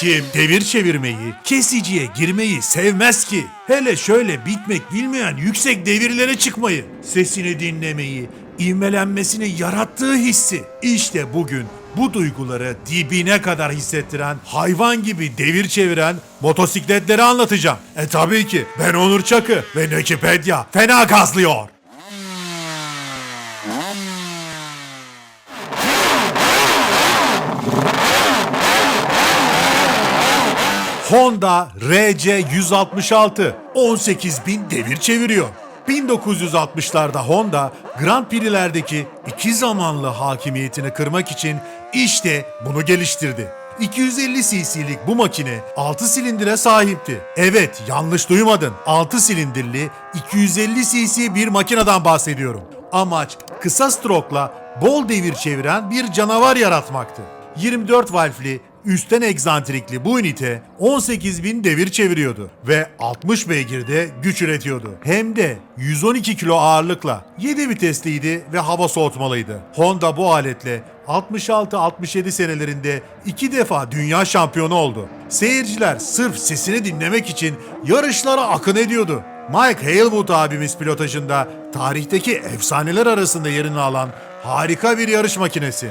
Kim devir çevirmeyi, kesiciye girmeyi sevmez ki? Hele şöyle bitmek bilmeyen yüksek devirlere çıkmayı, sesini dinlemeyi, ivmelenmesini yarattığı hissi. İşte bugün bu duyguları dibine kadar hissettiren, hayvan gibi devir çeviren motosikletleri anlatacağım. E tabii ki ben Onur Çakı ve Nekipedya fena gazlıyor. Honda RC 166 18.000 devir çeviriyor. 1960'larda Honda Grand Prix'lerdeki iki zamanlı hakimiyetini kırmak için işte bunu geliştirdi. 250 cc'lik bu makine 6 silindire sahipti. Evet yanlış duymadın 6 silindirli 250 cc bir makineden bahsediyorum. Amaç kısa strokla bol devir çeviren bir canavar yaratmaktı. 24 valfli üstten egzantrikli bu ünite 18.000 devir çeviriyordu ve 60 beygirde güç üretiyordu. Hem de 112 kilo ağırlıkla 7 vitesliydi ve hava soğutmalıydı. Honda bu aletle 66-67 senelerinde iki defa dünya şampiyonu oldu. Seyirciler sırf sesini dinlemek için yarışlara akın ediyordu. Mike Halewood abimiz pilotajında tarihteki efsaneler arasında yerini alan harika bir yarış makinesi.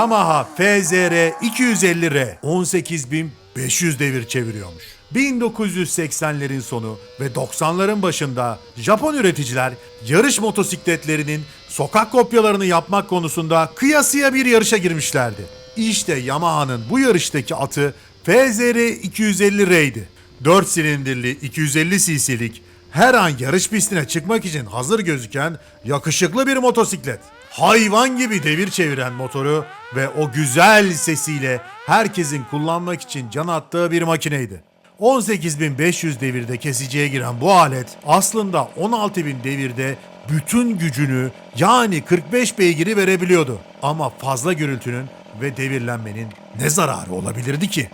Yamaha FZR 250R 18.500 devir çeviriyormuş. 1980'lerin sonu ve 90'ların başında Japon üreticiler yarış motosikletlerinin sokak kopyalarını yapmak konusunda kıyasıya bir yarışa girmişlerdi. İşte Yamaha'nın bu yarıştaki atı FZR 250R'ydi. 4 silindirli 250 cc'lik her an yarış pistine çıkmak için hazır gözüken yakışıklı bir motosiklet. Hayvan gibi devir çeviren motoru ve o güzel sesiyle herkesin kullanmak için can attığı bir makineydi. 18.500 devirde kesiciye giren bu alet aslında 16.000 devirde bütün gücünü yani 45 beygiri verebiliyordu. Ama fazla gürültünün ve devirlenmenin ne zararı olabilirdi ki?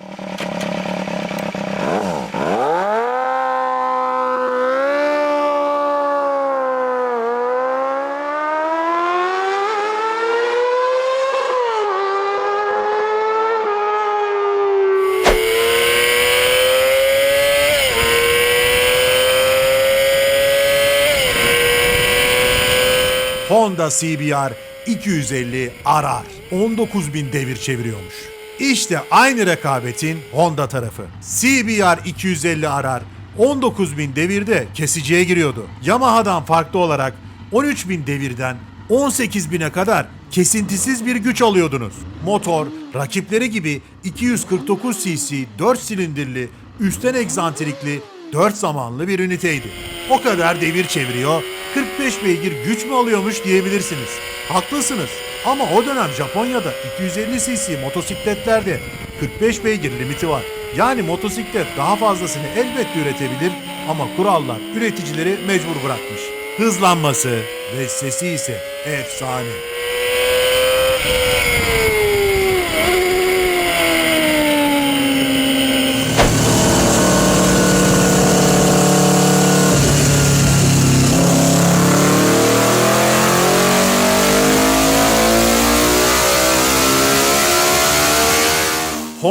Honda CBR 250 arar. 19.000 devir çeviriyormuş. İşte aynı rekabetin Honda tarafı. CBR 250 arar 19.000 devirde kesiciye giriyordu. Yamaha'dan farklı olarak 13.000 devirden 18.000'e kadar kesintisiz bir güç alıyordunuz. Motor rakipleri gibi 249 cc 4 silindirli üstten egzantrikli 4 zamanlı bir üniteydi. O kadar devir çeviriyor, 45 beygir güç mü alıyormuş diyebilirsiniz. Haklısınız. Ama o dönem Japonya'da 250 cc motosikletlerde 45 beygir limiti var. Yani motosiklet daha fazlasını elbette üretebilir ama kurallar üreticileri mecbur bırakmış. Hızlanması ve sesi ise efsane.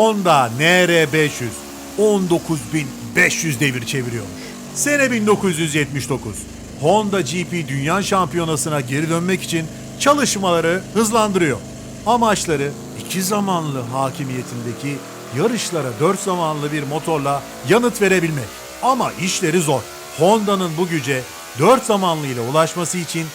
Honda NR500 19.500 devir çeviriyormuş. Sene 1979. Honda GP Dünya Şampiyonası'na geri dönmek için çalışmaları hızlandırıyor. Amaçları iki zamanlı hakimiyetindeki yarışlara dört zamanlı bir motorla yanıt verebilmek. Ama işleri zor. Honda'nın bu güce dört zamanlı ile ulaşması için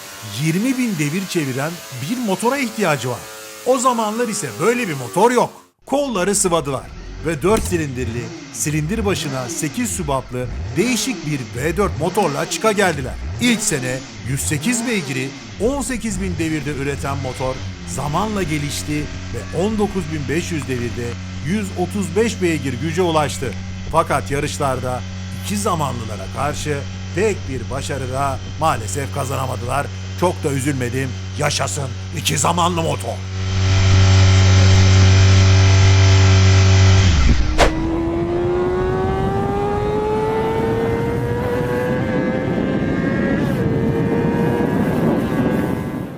20 bin devir çeviren bir motora ihtiyacı var. O zamanlar ise böyle bir motor yok. Kolları sıvadılar ve 4 silindirli, silindir başına 8 sübaplı değişik bir V4 motorla çıka geldiler. İlk sene 108 beygiri 18.000 devirde üreten motor zamanla gelişti ve 19.500 devirde 135 beygir güce ulaştı. Fakat yarışlarda iki zamanlılara karşı pek bir başarı da maalesef kazanamadılar. Çok da üzülmedim. Yaşasın iki zamanlı motor.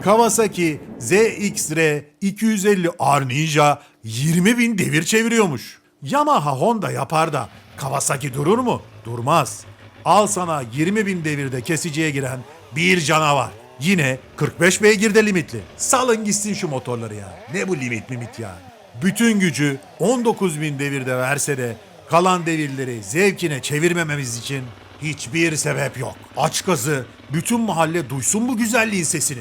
Kawasaki ZX-R 250 R Ninja 20 bin devir çeviriyormuş. Yamaha Honda yapar da Kawasaki durur mu? Durmaz. Al sana 20 bin devirde kesiciye giren bir canavar. Yine 45 beygirde limitli. Salın gitsin şu motorları ya. Ne bu limit limit ya. Bütün gücü 19 bin devirde verse de kalan devirleri zevkine çevirmememiz için hiçbir sebep yok. Aç gazı, bütün mahalle duysun bu güzelliğin sesini.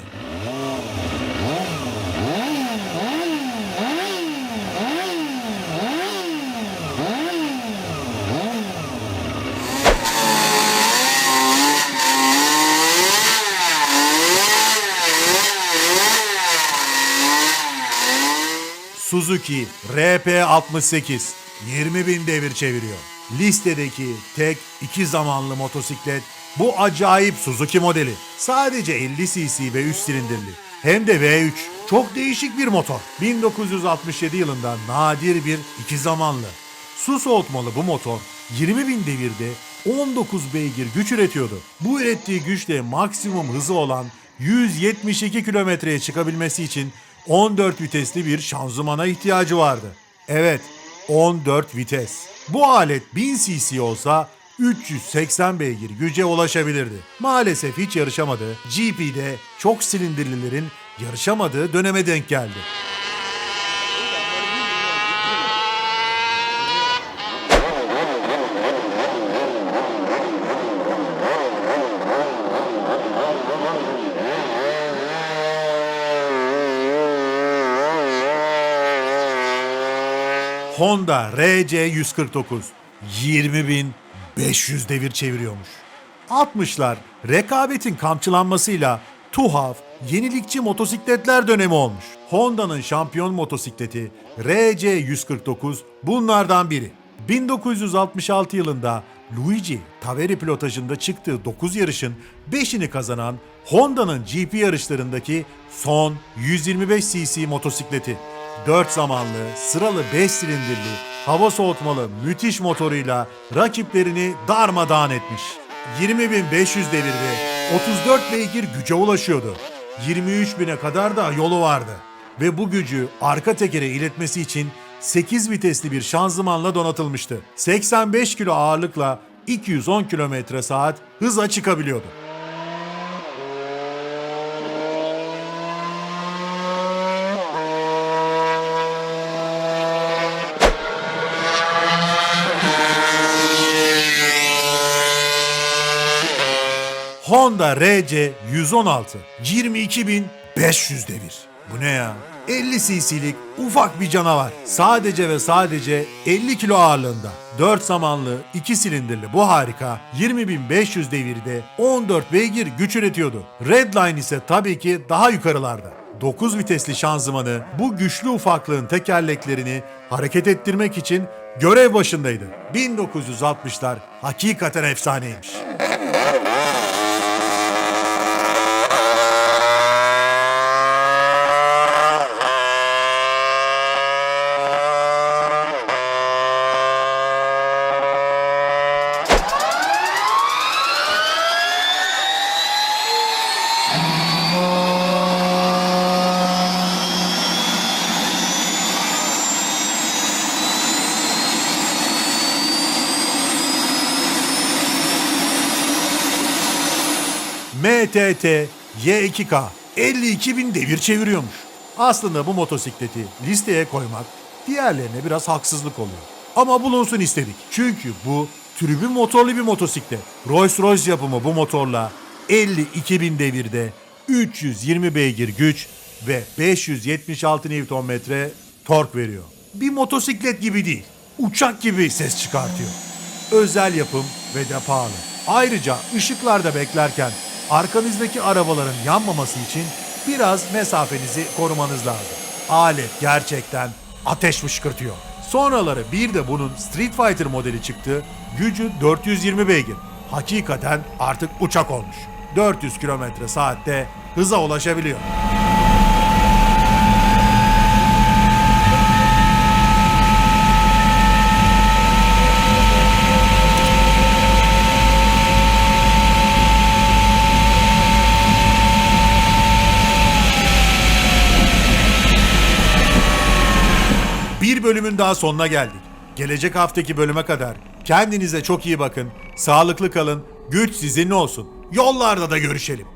Suzuki RP68 20 bin devir çeviriyor. Listedeki tek iki zamanlı motosiklet bu acayip Suzuki modeli. Sadece 50 cc ve 3 silindirli. Hem de V3. Çok değişik bir motor. 1967 yılında nadir bir iki zamanlı. Su soğutmalı bu motor 20 bin devirde 19 beygir güç üretiyordu. Bu ürettiği güçle maksimum hızı olan 172 kilometreye çıkabilmesi için 14 vitesli bir şanzımana ihtiyacı vardı. Evet, 14 vites. Bu alet 1000 cc olsa 380 beygir güce ulaşabilirdi. Maalesef hiç yarışamadı. GP'de çok silindirlilerin yarışamadığı döneme denk geldi. Honda RC149 20.500 devir çeviriyormuş. 60'lar rekabetin kamçılanmasıyla tuhaf, yenilikçi motosikletler dönemi olmuş. Honda'nın şampiyon motosikleti RC149 bunlardan biri. 1966 yılında Luigi Taveri pilotajında çıktığı 9 yarışın 5'ini kazanan Honda'nın GP yarışlarındaki son 125 cc motosikleti. 4 zamanlı, sıralı 5 silindirli, hava soğutmalı müthiş motoruyla rakiplerini darmadağın etmiş. 20.500 devirde 34 beygir güce ulaşıyordu. 23.000'e kadar da yolu vardı. Ve bu gücü arka tekere iletmesi için 8 vitesli bir şanzımanla donatılmıştı. 85 kilo ağırlıkla 210 km saat hıza çıkabiliyordu. Honda RC 116 22.500 devir. Bu ne ya? 50 cc'lik ufak bir canavar. Sadece ve sadece 50 kilo ağırlığında. 4 zamanlı 2 silindirli bu harika 20.500 devirde 14 beygir güç üretiyordu. Redline ise tabii ki daha yukarılarda. 9 vitesli şanzımanı bu güçlü ufaklığın tekerleklerini hareket ettirmek için görev başındaydı. 1960'lar hakikaten efsaneymiş. MTT Y2K 52 bin devir çeviriyormuş. Aslında bu motosikleti listeye koymak diğerlerine biraz haksızlık oluyor. Ama bulunsun istedik. Çünkü bu tribün motorlu bir motosiklet. Rolls-Royce yapımı bu motorla 52 bin devirde 320 beygir güç ve 576 Nm tork veriyor. Bir motosiklet gibi değil, uçak gibi ses çıkartıyor. Özel yapım ve de pahalı. Ayrıca ışıklarda beklerken arkanızdaki arabaların yanmaması için biraz mesafenizi korumanız lazım. Alet gerçekten ateş fışkırtıyor. Sonraları bir de bunun Street Fighter modeli çıktı. Gücü 420 beygir. Hakikaten artık uçak olmuş. 400 km saatte hıza ulaşabiliyor. Bir bölümün daha sonuna geldik. Gelecek haftaki bölüme kadar kendinize çok iyi bakın, sağlıklı kalın, güç sizinle olsun. Yollarda da görüşelim.